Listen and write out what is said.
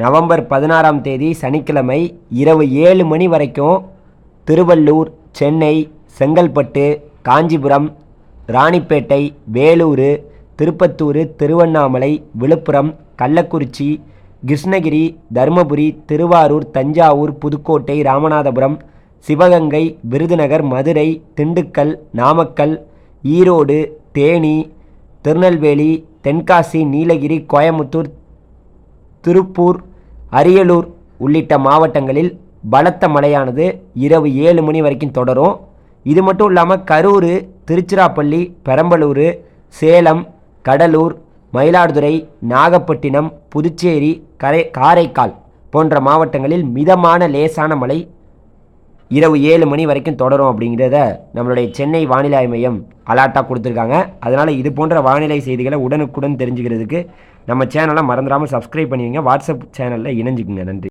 November பதினாறாம் தேதி சனிக்கிழமை இரவு ஏழு மணி வரைக்கும் திருவள்ளூர் சென்னை செங்கல்பட்டு காஞ்சிபுரம் ராணிப்பேட்டை வேலூர் திருப்பத்தூர் திருவண்ணாமலை விழுப்புரம் கள்ளக்குறிச்சி கிருஷ்ணகிரி தருமபுரி திருவாரூர் தஞ்சாவூர் புதுக்கோட்டை ராமநாதபுரம் சிவகங்கை விருதுநகர் மதுரை திண்டுக்கல் நாமக்கல் ஈரோடு தேனி திருநெல்வேலி தென்காசி நீலகிரி கோயமுத்தூர் திருப்பூர் அரியலூர் உள்ளிட்ட மாவட்டங்களில் பலத்த மழையானது இரவு ஏழு மணி வரைக்கும் தொடரும். இது மட்டும் இல்லாமல் கரூர் திருச்சிராப்பள்ளி பெரம்பலூர் சேலம் கடலூர் மயிலாடுதுறை நாகப்பட்டினம் புதுச்சேரி கரை காரைக்கால் போன்ற மாவட்டங்களில் மிதமான லேசான மழை இரவு ஏழு மணி வரைக்கும் தொடரும் அப்படிங்கிறத நம்மளுடைய சென்னை வானிலை மையம் அலாட்டாக கொடுத்துருக்காங்க. அதனால் இது போன்ற வானிலை செய்திகளை உடனுக்குடன் தெரிஞ்சுக்கிறதுக்கு நம்ம சேனலை மறந்துடாமல் சப்ஸ்கிரைப் பண்ணுவீங்க வாட்ஸ்அப் சேனலில் இணைஞ்சுக்குங்க. நன்றி.